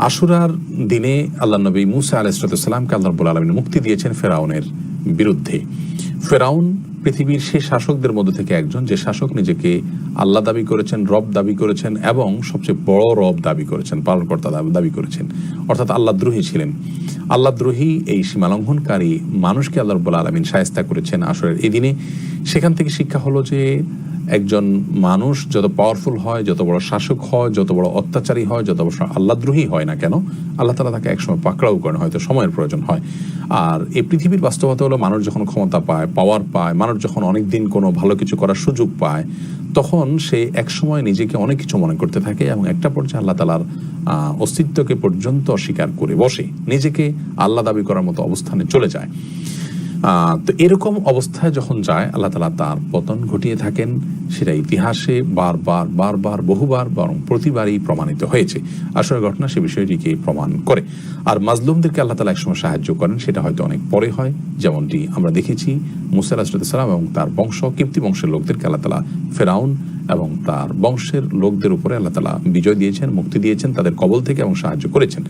আশুরার দিনে আল্লাহ নবী মুসা আলাইসালামকে আল্লাহ রব্বুল আলমিন মুক্তি দিয়েছেন ফেরাউনের বিরুদ্ধে। ফেরাউন পৃথিবীর সেই শাসকদের মধ্যে থেকে একজন যে শাসক নিজেকে আল্লাহ দাবি করেছেন, রব দাবি করেছেন এবং সবচেয়ে বড় রব দাবি করেছেন, পালনকর্তা দাবি- করেছেন। অর্থাৎ আল্লাহ দ্রোহী ছিলেন। আল্লাহ দ্রোহী এই সীমালঙ্ঘনকারী মানুষকে আল্লাহ রব্বুল আলমিন সায়স্তা করেছেন আসরের এই দিনে। সেখান থেকে শিক্ষা হলো যে একজন মানুষ যত পাওয়ারফুল হয়, যত বড় শাসক হয়, যত বড় অত্যাচারী হয়, যত বড় আল্লাদ্রোহী হয় না কেন, আল্লাহ তালা তাকে একসময় পাকড়াও করেন, হয়তো সময়ের প্রয়োজন হয়। আর এই পৃথিবীর বাস্তবতা হলো মানুষ যখন ক্ষমতা পায় পাওয়ার পায়, মানুষ যখন অনেক দিন কোনো ভালো কিছু করার সুযোগ পায়, তখন সে একসময় নিজেকে অনেক কিছু মনে করতে থাকে এবং একটা পর্যায়ে আল্লাহ তালার অস্তিত্বকে পর্যন্ত অস্বীকার করে বসে, নিজেকে আল্লাহ দাবি করার মতো অবস্থানে চলে যায়। তো এরকম অবস্থায় যখন যায়, আল্লাহ তালা তার পতন ঘটিয়ে থাকেন। সেটা ইতিহাসে বারবার বারবার, বহুবার, বরং প্রতিবারই প্রমাণিত হয়েছে। আসলে ঘটনা সে বিষয়টিকে প্রমাণ করে। আর মাজলুমদেরকে আল্লাহ তালা একসময় সাহায্য করেন, সেটা হয়তো অনেক পরে হয়। যেমনটি আমরা দেখেছি মুসা সালাম এবং তার বংশ কীর্তি বংশের লোকদেরকে আল্লাহ তালা ফেরাউন এবং তার বংশের লোকদের উপরে আল্লাহ তালা বিজয় দিয়েছেন, মুক্তি দিয়েছেন, তাদের কবল থেকে এবং সাহায্য করেছেন।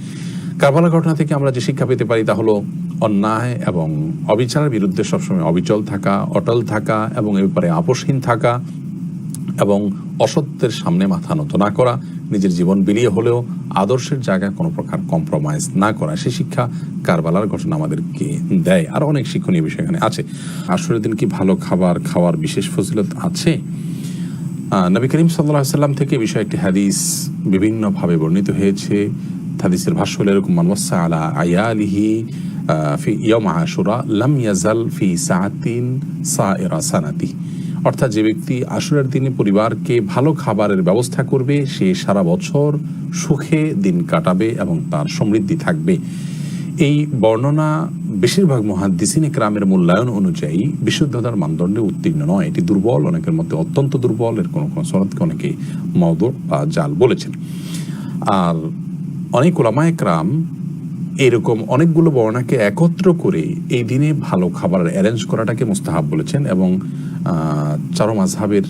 কারবালা ঘটনা থেকে আমরা যে শিক্ষা পেতে পারি তা হলো অন্যায় এবং অবিচারের বিরুদ্ধে সবসময় অবিচল থাকা, অটল থাকা এবং এ ব্যাপারে আপোষহীন থাকা এবং অসত্যের সামনে মাথা নত না করা, নিজের জীবন বিলিয়ে হলেও আদর্শের জায়গায় কোনো প্রকার কম্প্রোমাইজ না করা, সে শিক্ষা কারবালার ঘটনা আমাদেরকে দেয়। আর অনেক শিক্ষণীয় বিষয় এখানে আছে। আসরের দিন কি ভালো খাবার খাওয়ার বিশেষ ফজিলত আছে? নবী করিম সাল্লাহ সাল্লাম থেকে বিষয়ে একটি হাদিস বিভিন্নভাবে বর্ণিত হয়েছে। হাদিসের ভাষ্য হলো এরকম মানওয়াসা আলা আয়ালিহি ফি ইয়ম লাম ইয়াজাল ফি সাআতিন সাইরা সানাতি। অর্থাৎ যে ব্যক্তি আশুরার দিনে পরিবারকে ভালো খাবারের ব্যবস্থা করবে, সে সারা বছর সুখে দিন কাটাবে এবং তার সমৃদ্ধি থাকবে। এই বর্ণনা বেশিরভাগ মহাদ্দিসিন ক্রামের মূল্যায়ন অনুযায়ী বিশুদ্ধতার মানদণ্ডে উত্তীর্ণ নয়। এটি দুর্বল, অনেকের মধ্যে অত্যন্ত দুর্বল। এর কোনো কোনো সনদকে অনেকে মদ বা জাল বলেছেন। আর অনেক ওলামায় ক্রাম এরকম অনেকগুলো বর্ণাকে একত্র করে এই দিনে ভালো খাবার অ্যারেঞ্জ করাটাকে মুস্তাহাব বলেছেন এবং চারো মাঝহাবের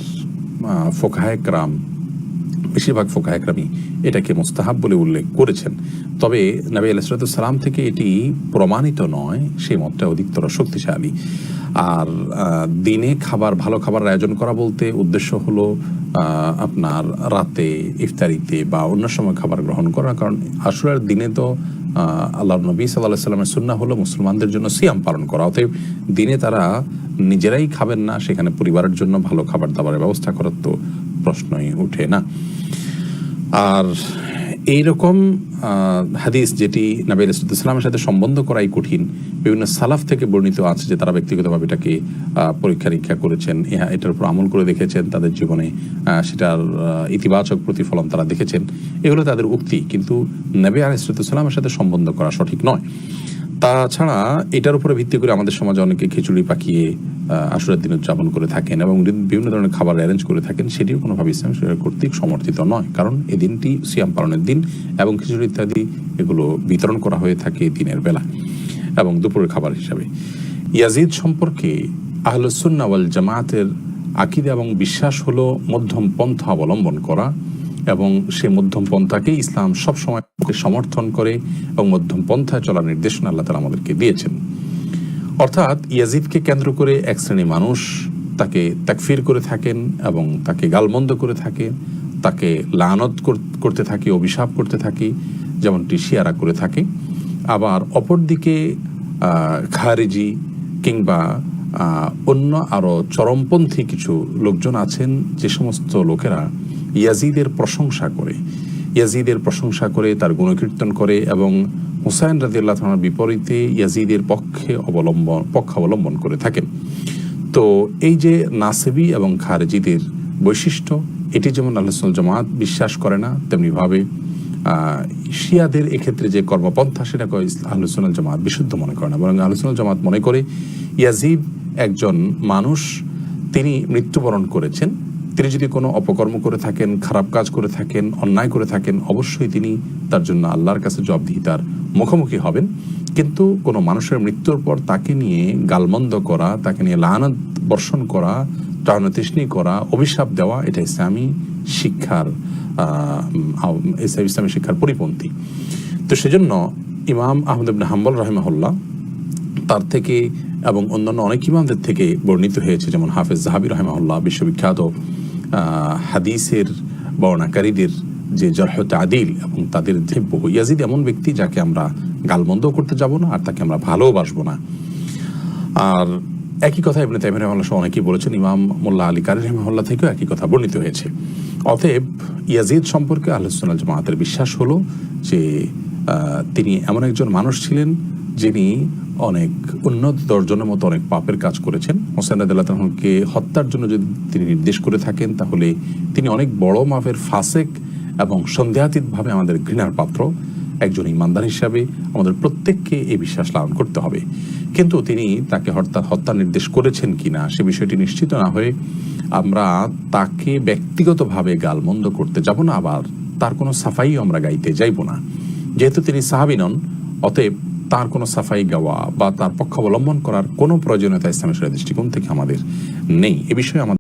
ফোকাহায় ক্রাম বেশিরভাগ ফোকা একরামি এটাকে মুস্তাহাব বলে উল্লেখ করেছেন। তবে নবী আলাইসালাম থেকে এটি প্রমাণিত নয় সেই মতটা অধিকতর শক্তিশালী। আর দিনে খাবার, ভালো খাবার আয়োজন করা বলতে উদ্দেশ্য হলো আপনার রাতে ইফতারিতে বা অন্য সময় খাবার গ্রহণ করা কারণ আশুরার দিনে তো আল্লাহ নবী সাল্লাহ সাল্লামের সুন্না হলো মুসলমানদের জন্য সিয়াম পালন করা। অতএব দিনে তারা নিজেরাই খাবেন না, সেখানে পরিবারের জন্য ভালো খাবার দাবারের ব্যবস্থা করার তো প্রশ্নই ওঠে না। আর এইরকম হাদিস যেটি নাবি ইসলামের সাথে সম্বন্ধ করাই কঠিন, বিভিন্ন সালাফ থেকে বর্ণিত আছে যে তারা ব্যক্তিগতভাবে এটাকে পরীক্ষা নিরীক্ষা করেছেন, ইহা এটার উপর আমল করে দেখেছেন, তাদের জীবনে সেটার ইতিবাচক প্রতিফলন তারা দেখেছেন। এগুলো তাদের উক্তি, কিন্তু নবী আলাইসালামের সাথে সম্বন্ধ করা সঠিক নয়। তাছাড়া এটার উপরে ভিত্তি করে আমাদের সমাজে অনেকে খিচুড়ি পাকিয়ে আহ, আশুরার দিন উদযাপন করে থাকেন এবং বিভিন্ন ধরনের খাবার অ্যারেঞ্জ করে থাকেন সেটিও কোনোভাবে ইসলাম শরীর কর্তৃক সমর্থিত নয়। কারণ এই দিনটি সিয়াম পালনের দিন এবং খিচুড়ি ইত্যাদি এগুলো বিতরণ করা হয়ে থাকে দিনের বেলা এবং দুপুরের খাবার হিসাবে। ইয়াজিদ সম্পর্কে আহলুসুন্না ওয়াল জামায়াতের আকিদা এবং বিশ্বাস হলো মধ্যম পন্থা অবলম্বন করা এবং সে মধ্যম পন্থাকে ইসলাম সবসময় সমর্থন করে এবং মধ্যম পন্থায় চলার নির্দেশনা আল্লাহ তালা আমাদেরকে দিয়েছেন। অর্থাৎ ইয়াজিদকে কেন্দ্র করে এক শ্রেণি মানুষ তাকে তাকফির করে থাকেন এবং তাকে গালমন্দ করে থাকে, তাকে লানত করতে থাকে, অভিশাপ করতে থাকে, যেমনটি শিয়ারা করে থাকে। আবার অপরদিকে খারিজি কিংবা অন্য আরও চরমপন্থী কিছু লোকজন আছেন, যে সমস্ত লোকেরা ইয়াজিদের প্রশংসা করে। ইয়াজিদের প্রশংসা করে, তার গুণকীর্তন করে এবং হুসাইন রাজিয়াল্লাহ তাআলার বিপরীতে ইয়াজিদের পক্ষে অবলম্বন, পক্ষ অবলম্বন করে থাকেন। তো এই যে নাসেবি এবং খারেজিদের বৈশিষ্ট্য, এটি যেমন আল্লাহ জামাত বিশ্বাস করে না, তেমনিভাবে শিয়াদের এক্ষেত্রে যে কর্মপন্থা সেটাকে আহলুসুল জামাত বিশুদ্ধ মনে করে না। বরং আহলুসুল জামাত মনে করে ইয়াজিদ একজন মানুষ, তিনি মৃত্যুবরণ করেছেন। তিনি যদি কোনো অপকর্ম করে থাকেন, খারাপ কাজ করে থাকেন, অন্যায় করে থাকেন, অবশ্যই তিনি তার জন্য আল্লাহর কাছে জবাবদিহিতার মুখোমুখি হবেন। কিন্তু কোনো মানুষের মৃত্যুর পর তাকে নিয়ে গালমন্দ করা, তাকে নিয়ে লানত বর্ষণ করা টানতৃষ্ণি করা, অভিশাপ দেওয়া, এটা ইসলামী শিক্ষার ইসলামী শিক্ষার পরিপন্থী। তো সেজন্য ইমাম আহমদ হাম্বল রহিমাহুল্লাহ তার থেকে এবং অন্যান্য অনেক ইমামদের থেকে বর্ণিত হয়েছে, যেমন হাফেজ জাহাবি রহমাউল্লাহ বিশ্ববিখ্যাত হাদিসের বর্ণাকারীদের যে জরহত আদিল এবং তাদের ধেব্য ইয়াজিদ এমন ব্যক্তি যাকে আমরা গালমন্দ করতে যাব না আর তাকে আমরা ভালোবাসবো না। আর একই কথা ইবনে তাইমিয়া রহমাল্লাহ সহ অনেকেই বলেছেন, ইমাম মোল্লা আলী কারি রহমাল্লাহ থেকেও একই কথা বর্ণিত হয়েছে। অতএব ইয়াজিদ সম্পর্কে আলোচনা জামাতের বিশ্বাস হলো যে তিনি এমন একজন মানুষ ছিলেন যিনি অনেক উন্নত দর্জনের মতো অনেক পাপের কাজ করেছেন। হোসেন আদালকে হত্যার জন্য যদি তিনি নির্দেশ করে থাকেন, তাহলে তিনি অনেক বড় মাপের ফাসেক এবং সন্দেহাতীতভাবে আমাদের ঘৃণার পাত্র, একজন ইমানদার হিসাবে আমাদের প্রত্যেককে এই বিশ্বাস লালন করতে হবে। কিন্তু তিনি তাকে হত্যা হত্যা নির্দেশ করেছেন কিনা সে বিষয়টি নিশ্চিত না হয়ে আমরা তাকে ব্যক্তিগতভাবে গালমন্দ করতে যাব না, আবার তার কোনো সাফাই আমরা গাইতে যাইব না। যেহেতু তিনি সাহাবি নন, অতএব তার কোনো সাফাই গাওয়া বা তার পক্ষ অবলম্বন করার কোনো প্রয়োজনীয়তা ইসলামের দৃষ্টিকোণ থেকে আমাদের নেই। এ বিষয়ে আমাদের